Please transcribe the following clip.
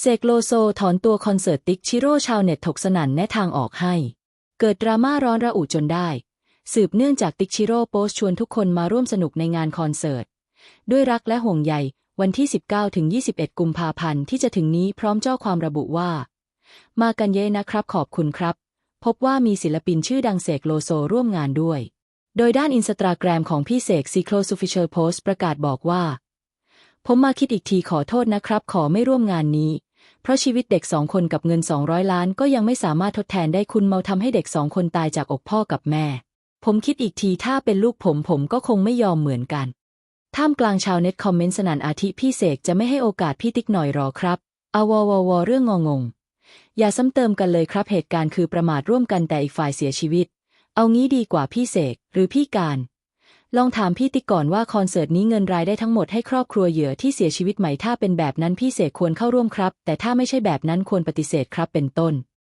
เสกโลโซถอนตัวคอนเสิร์ตติ๊กชิโร่ชาวเน็ตถกสนั่นแนะทางออกให้ เกิดดราม่าร้อนระอุจนได้ สืบเนื่องจากติ๊กชิโร่โพสชวนทุกคนมาร่วมสนุกในงานคอนเสิร์ต ด้วยรักและห่วงใยวันที่ 19 ถึง 21 กุมภาพันธ์ที่จะถึงนี้พร้อมเจ้าความระบุว่า มากันเยอะนะครับขอบคุณครับ พบว่ามีศิลปินชื่อดังเสกโลโซร่วมงานด้วย โดยด้านอินสตาแกรมของพี่เสกซีโครซูฟิเชอร์โพสประกาศบอกว่า ผมมาคิดอีกทีขอโทษนะครับ ขอไม่ร่วมงานนี้ เพราะชีวิตเด็กสองคนกับเงิน 200 ล้านก็ยังไม่สามารถทดแทนได้คุณเมาทำให้เด็กสองคนตายจากอกพ่อกับแม่ ผมคิดอีกทีถ้าเป็นลูกผมผมก็คงไม่ยอมเหมือนกัน ท่ามกลางชาวเน็ตคอมเมนต์สนั่นอาทิพี่เสกจะไม่ให้โอกาสพี่ติ๊กหน่อยหรอครับอาวววเรื่องงงง อย่าซ้ำเติมกันเลยครับเหตุการณ์คือประมาทร่วมกันแต่อีกฝ่ายเสียชีวิต เอางี้ดีกว่าพี่เสกหรือพี่การ ลองถามพี่ติ๊กก่อนว่าคอนเสิร์ตนี้เงินรายได้ทั้งหมดให้ครอบครัวเหยื่อที่เสียชีวิตไหมถ้าเป็นแบบนั้นพี่เสกควรเข้าร่วมครับ แต่ถ้าไม่ใช่แบบนั้นควรปฏิเสธครับเป็นต้น